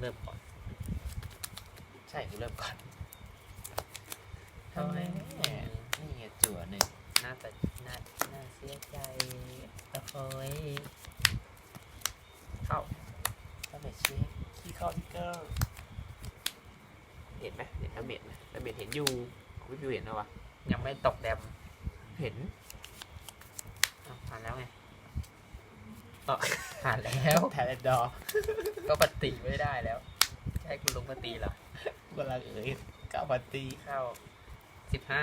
เริ่มก่อน ใช่กูเริ่มก่อนทำไมนี่ไงจั่วหนึ่งน่าจะน่าน่าเสียใจโอ้โหยเข้าถ้าเมจเช็คขี้เข้าทิกเกอร์เห็นไหมเห็นดาเมจไหมดาเมจเห็นอยู่ของพี่พิวเห็นนะวะยังไม่ตกแดมเห็นอ้าวผ่านแล้วไง อ๋อผ่านแล้วแทนดอก็ปฏิไม่ได้แล้วจะให้คุณลุงปฏิเหรอกำลังเอ๋ยเก้าพันตีเข้าสิบห้า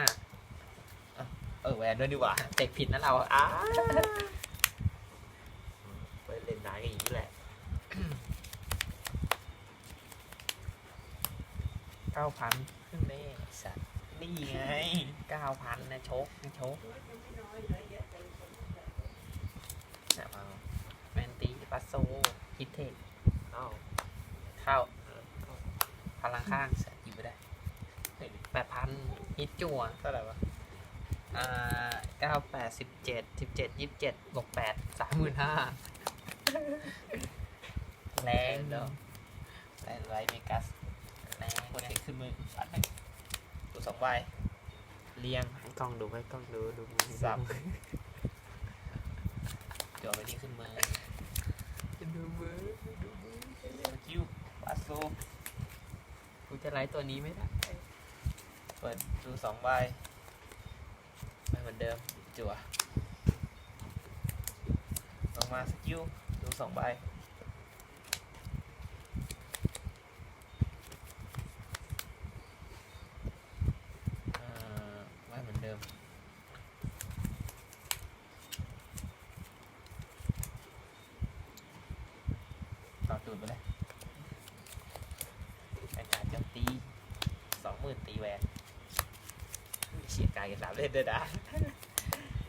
เออแหวนด้วยดีกว่าเตะผิดนะเราอ้าไปเล่นนานกันอย่างนี้แหละเก้าพันขึ้นได้สัตว์นี่ไงเก้าพันนะโชกนะโชกนะมาแมนตีปัส โซฮิตเทคเอ้าเข้าเออพลังข้างเสียอยู่ไม่ได้แปดพันฮิตจั่วเท่าไหร่วะอ่าเก้าแปดสิบเจ็ดสิบเจ็ดยี่สิบเจ็ดบวกแปดสามหมื่นห้าแรงเนาะแลนไรเมกัสแรงกดไงเทคขึ้นมือปัดหนึ่งตัวสองใบเรียงให้กล้องดูให้กล้องดูดูมือสับเดี๋ยวเอาไปนี่ขึ้นมือ ดูมือดูมือสกิลปาโซกูจะไลฟ์ตัวนี้ไม่ได้เปิดดูสองใบไม่เหมือนเดิมจั่วลงมาสกิลดูสองใบเออไม่เหมือนเดิม ต่อตูดไปเลยแอนการโจมตีสองหมื่นตีแหวนเฉียดกายกันสามเล่นด้วยนะ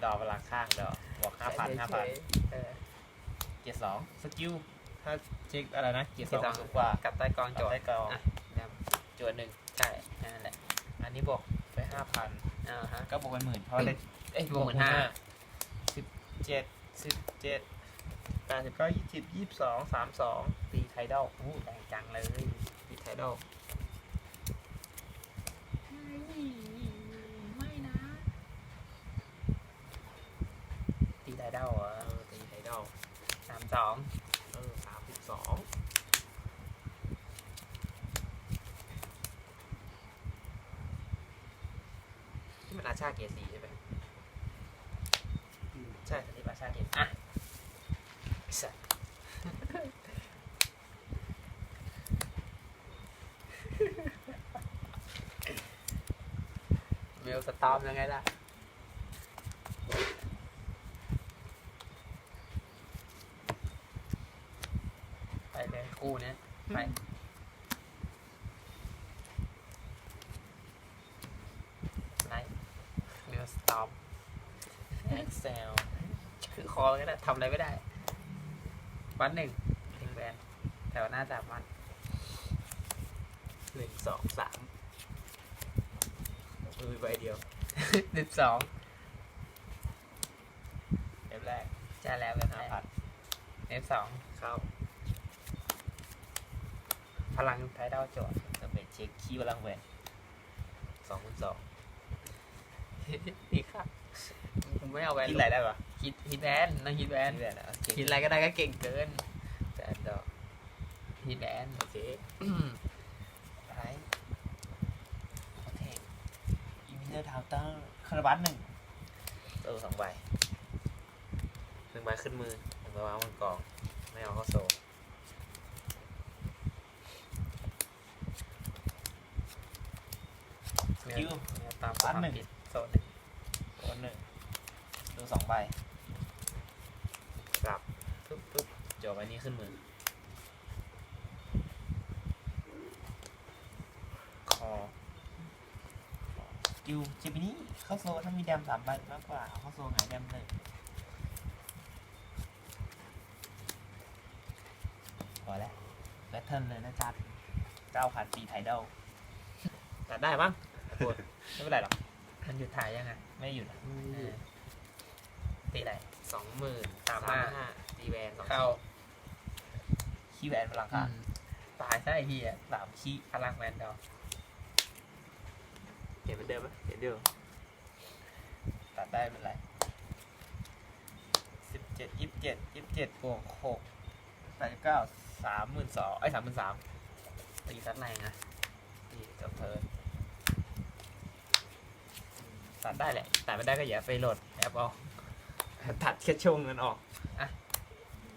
ดอกพลังข้างดอกบวกห้าพันห้าพันเออเกียร์สองสกิลถ้าเช็คอะไรนะเกียร์สองเกียร์สองสูงกว่ากับใต้กองจโจอทดย์ได้กองอะเดี๋ยวจวนหนึ่งใช่นั่นแหละ อันนี้บวกไปห้าพันอ่าฮะก็บวกเป็นหมื่นเพราะได้เอ้ยบวกหมื่นห้าสิบเจ็ดสิบเจ็ดแปดสิบเก้ายี่สิบยี่สิบสองสามสองตีไทดอลอู้แรงจังเลยตีไทดอล ไม่นะ ตีไดเด้าเหรอ เออตีไทดอล สามสองเออสามสิบสองที่มันอาชาเกียร์สี่ใช่ไหมใช่อันนี้อาชาเกียร์สี่อะไอ้สัสเมลสตอมยังไงล่ะ ไปเลย คู่เนี้ยไปไลท์เมลสตอมเอ็กเซลคือคอก็ได้ทำอะไรไม่ได้ วันหนึ่งทิ้งแบนแถวหน้าสามวันหนึ่งสองสามมือใบเดียวสิบสองเอฟแรกจะแล้วแบบห้าแรพักนเอฟสองเข้า พลังไทดาวโจทย์จะเป็นเช็คคีย์พลังแหวนสองคูณสองดีครับผมไม่เอาแวนคิดอะไรได้ปะคิดฮิตแวนนะฮิตแวนนี่แหละนะโอเคคิดอะไรก็ได้ก็เก่งเกินแปดดอกฮิตแวนโอเคไรโอเคอิมิเตอร์ทาวเตอร์คาราบัสหนึ่งเออสองใบหนึ่งใบขึ้นมือหนึ่งใบวางบนกอง ไม่เอาเข้าโซ่ คิว ตามอันหนึ่งผิดโซนหนึ่งตัวหนึ่งดูสองใบกลับปึ๊บปึ๊บจบอันนี้ขึ้นมือ คอยูเจมินี่เข้าโซถ้ามีแดมสามใบมากกว่าเอาเข้าโซหงายแดมเลยพอแล้วแบทเทิลเลยนะจัดเก้าพันปีไทดอลตัดได้มั้ งปวดไม่เป็นไรหรอก มันหยุดถ่ายยังไงไม่หยุดอะเออตีอะไร สองหมื่นสามห้าตีแวนสองเข้าขี้แวนพลังค่ะอืมไปตายซะไอ้เหี้ยสามขี้พลังแวนดอลเห็นเหมือนเดิมไหมเห็นเดิมตัดได้เป็นไรสิบเจ็ดยี่สิบเจ็ดยี่สิบเจ็ดบวกหกแปดสิบเก้าสามหมื่นสองไอ้สามหมื่นสามตีซัดแรงอะตีกับเธอ ตัดได้แหละ ตัดไม่ได้ก็อย่าไปโหลดแอปเอาตัดแค่ช่วงนั้นออก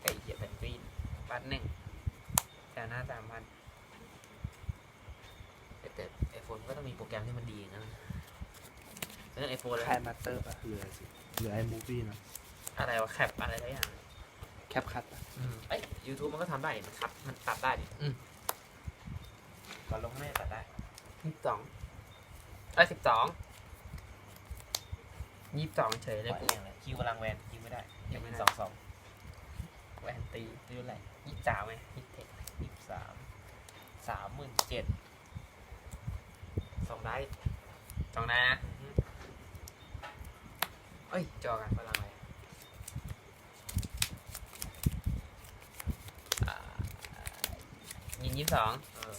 ไอ้เหี้ยเป็นกรีนบัตรหนึ่งแต่หน้าสามพันแต่ไอโฟนก็ต้องมีโปรแกรมที่มันดีนะเพราะฉะนั้นไอโฟนค่ายมาสเตอร์ป่ะเหลือสิเหลือไอ้มูฟี่นะอะไรวะแคปอะไรสักอย่างแคปคัตป่ะไอยยูทูบมันก็ทำได้นี่มันคัดมันตัดได้ดิก่อนลงแม่ตัดได้ยี่สิบสองไอ้สิบสอง ยี่สิบสองเฉยปเลยล่อยกูเองเลยคิวกำลังแวนคิวไม่ได้ยังไม่ได้สองสองแวนตีไม่รู้อะไรยี่สิบสามไหมยี่สิบเจ็ดยี่สิบสามสามหมื่นเจ็ดสองได้สองนะเอ้ยจอกันพลังอะไรอ่ายิงยี่สิบสองเออ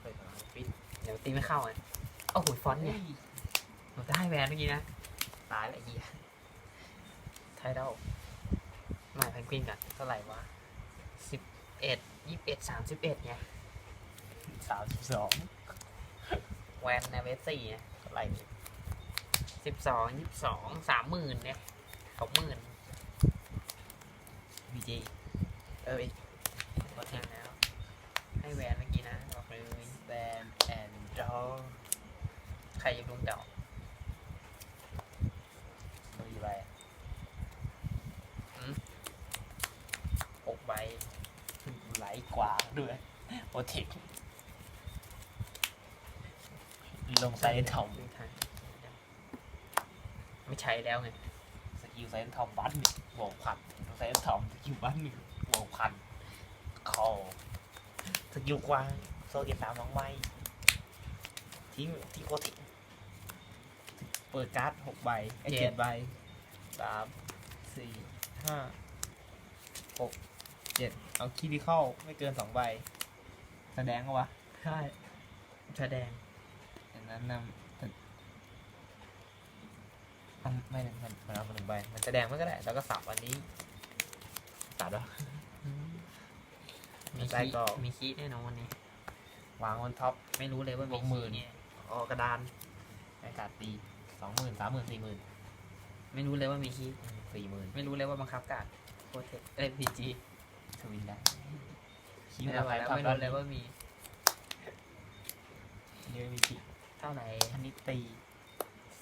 เฮ้ยพลังปิดเดี๋ยวตีไม่เข้าไงโอ้โหฟอนต์เนี่ย เราได้แวนเมื่อกี้นะ ตายแล้วไอ้เหี้ยไทดอลมาแพนกวินกันเท่าไหร่วะสิบเอ็ดยี่สิบเอ็ดสามสิบเอ็ดไงสามสิบสองแวนในเวสสี่ไงเท่าไหร่นี่สิบสองยี่สิบสองสามหมื่นเนี่ยสองหมื่นบีจีเออไอ้ก็แททิ้งนแล้ว ให้แวนเมื่อกี้นะบอกเลยแบนแอนด์ดอใครจะลุงเดาตัวอีไร หกใบ ไหลกว่า ด้วยโอเทคลงไซน์ทอมดูทันไม่ใช้แล้วไงสกิลไซน์ทอมบัตหนึ่งบวกพันไซน์ทอมสกิลบัตหนึ่งบวกพันคอสกิลกวางโซเก็บสามสองใบทิ้งที่โคติเปิดการ์ดหกใบไอ้เจ็ดใบสามสี่ห้าหก เจ็ดเอาคีดิเข้าไม่เกินสองใบ แสดงเอาวะใช่แสดงดังนั้นนำแต่อันไม่นะมันมันเอามาหนึ่งใบ มันแสดงมันก็ได้ แล้วก็สับอันนี้ตัดวะมีได้คีก็มีคีแน่นอนวันนี้ วางบนท็อป ไม่รู้เลยว่ามีหกหมื่คีนเนี่ยออกระดานอากาศตีสองหมื่นสามหมื่นสี่หมื่นไม่รู้เลยว่ามีคีสี่หมื่นไม่รู้เลยว่าบังคับการดโคเทเอ้พีจี ทวินได้คิวไม่กับใครรู้ทำไม่ได้รู้เลยว่ามีเยอะมีคิเท่าไหร่อันนี้ตี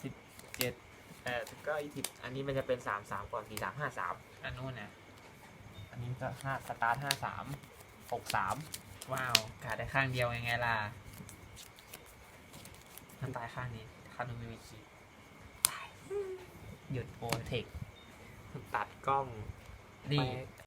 สิบเจ็ดแปดสิบเก้ายี่สิบอันนี้มันจะเป็นสามสามก่อนสี่สามห้าสามอันนู้นนะอันนี้ก็ห้าสตาร์ทห้าสามหกสามว้าวขาดได้ข้างเดียวยังไงล่ะมันตายข้างนี้ข้างนู้นไม่มีคีหยุดโอเทคตัดกล้องดีไป